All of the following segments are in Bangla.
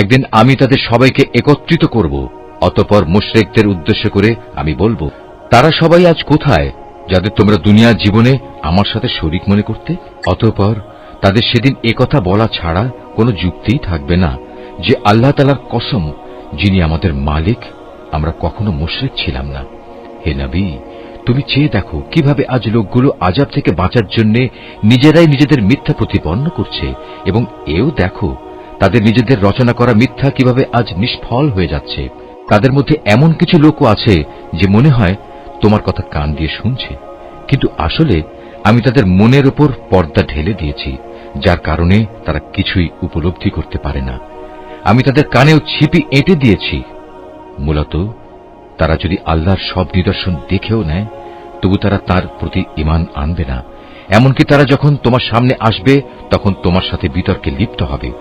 একদিন আমি তাদের সবাইকে একত্রিত করব, অতপর মুশরেকদের উদ্দেশ্য করে আমি বলব, তারা সবাই আজ কোথায় যাদের তোমরা দুনিয়ার জীবনে আমার সাথে শরিক মনে করতে? অতপর তাদের সেদিন একথা বলা ছাড়া কোনো যুক্তিই থাকবে না, যে আল্লাহ তালার কসম, যিনি আমাদের মালিক, আমরা কখনো মুশরিক ছিলাম না। হে নবী, তুমি চেয়ে দেখো কীভাবে আজ লোকগুলো আজাব থেকে বাঁচার জন্য নিজেরাই নিজেদের মিথ্যা প্রতিপন্ন করছে, এবং এও দেখো তাদের নিজেদের রচনা করা মিথ্যা কীভাবে আজ নিষ্ফল হয়ে যাচ্ছে? তাদের মধ্যে এমন কিছু লোকও আছে যে মনে হয়, তোমার কথা কান দিয়ে শুনছে। কিন্তু আসলে, আমি তাদের মনের ওপর পর্দা ঢেলে দিয়েছি, যার কারণে তারা কিছুই উপলব্ধি করতে পারে না। আমি তাদের কানেও ছিপি এঁটে দিয়েছি। মূলত, তারা যদি আল্লাহর সব নিদর্শন দেখেও নেয়, তবু তারা তার প্রতি ইমান আনবে না। এমনকি তারা যখন তোমার সামনে আসবে, তখন তোমার সাথে বিতর্কে লিপ্ত হবে।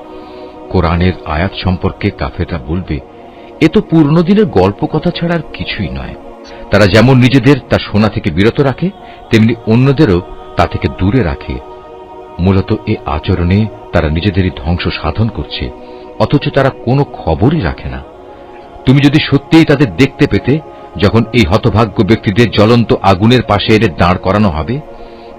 কোরআনের আয়াত সম্পর্কে কাফেররা বলবে, এ তো পুরনো দিনের গল্প কথা ছাড়া আর কিছুই নয়। তারা যেমন নিজেদের তা শোনা থেকে বিরত রাখে, তেমনি অন্যদেরও তা থেকে দূরে রাখে। মূলত এ আচরণে তারা নিজেদেরই ধ্বংস সাধন করছে, অথচ তারা কোনো খবরই রাখে না। তুমি যদি সত্যিই তাদের দেখতে পেতে, যখন এই হতভাগ্য ব্যক্তিদের জ্বলন্ত আগুনের পাশে এনে দাঁড় করানো হবে,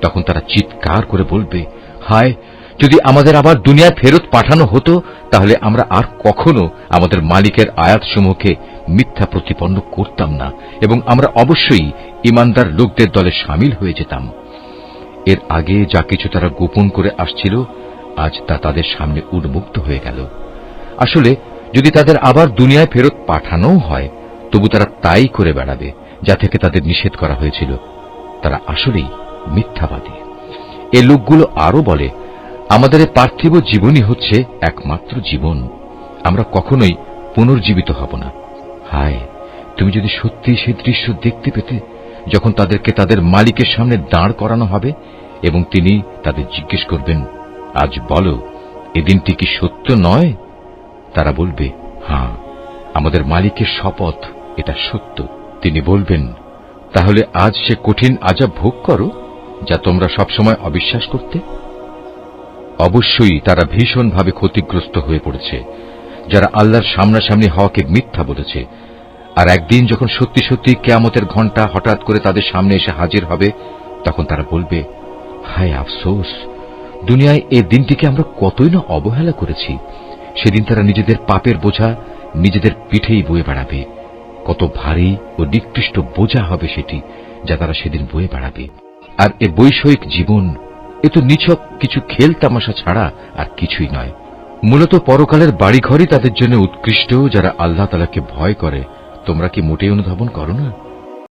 তখন তারা চিৎকার করে বলবে, হায় যদি আমাদের আবার দুনিয়ায় ফেরত পাঠানো হতো, তাহলে আমরা আর কখনো আমাদের মালিকের আয়াতসমূহকে মিথ্যা প্রতিপন্ন করতাম না, এবং আমরা অবশ্যই ইমানদার লোকদের দলে সামিল হয়ে যেতাম। এর আগে যা কিছু তারা গোপন করে আসছিল, আজ তা তাদের সামনে উন্মুক্ত হয়ে গেল। আসলে, যদি তাদের আবার দুনিয়ায় ফেরত পাঠানোও হয়, তবু তারা তাই করে বেড়াবে, যা থেকে তাদের নিষেধ করা হয়েছিল। তারা আসলেই মিথ্যাবাদী। এ লোকগুলো আরও বলে আমাদের এ পার্থিব জীবনই হচ্ছে একমাত্র জীবন। আমরা কখনোই পুনর্জীবিত হব না। হায়, তুমি যদি সত্যি সে দৃশ্য দেখতে পেতে, যখন তাদেরকে তাদের মালিকের সামনে দাঁড় করানো হবে এবং তিনি তাদের জিজ্ঞেস করবেন, আজ বলো, এ দিনটি কি সত্য নয়? তারা বলবে হ্যাঁ আমাদের মালিকের শপথ, এটা সত্য। তিনি বলবেন, তাহলে আজ সে কঠিন আজাব ভোগ করো, যা তোমরা সবসময় অবিশ্বাস করতে? অবশ্যই তারা ভীষণভাবে ক্ষতিগ্রস্ত হয়ে পড়েছে, যারা আল্লাহর সামনাসামনি হওয়াকে মিথ্যা বলেছে। আর একদিন যখন সত্যি সত্যি কেয়ামতের ঘণ্টা হঠাৎ করে তাদের সামনে এসে হাজির হবে, তখন তারা বলবে, হায় আফসোস, দুনিয়ায় এ দিনটিকে আমরা কতই না অবহেলা করেছি। সেদিন তারা নিজেদের পাপের বোঝা নিজেদের পিঠেই বয়ে বেড়াবে। কত ভারী ও নিকৃষ্ট বোঝা হবে সেটি যা তারা সেদিন বয়ে বেড়াবে। আর এ বৈষয়িক জীবন এ তো নিছক কিছু খেল তামাশা ছাড়া আর কিছুই নয়। মূলত পরকালের বাড়িঘরই তাদের জন্য উৎকৃষ্ট, যারা আল্লাহ তালাকে ভয় করে। তোমরা কি মোটেই অনুধাবন করো না?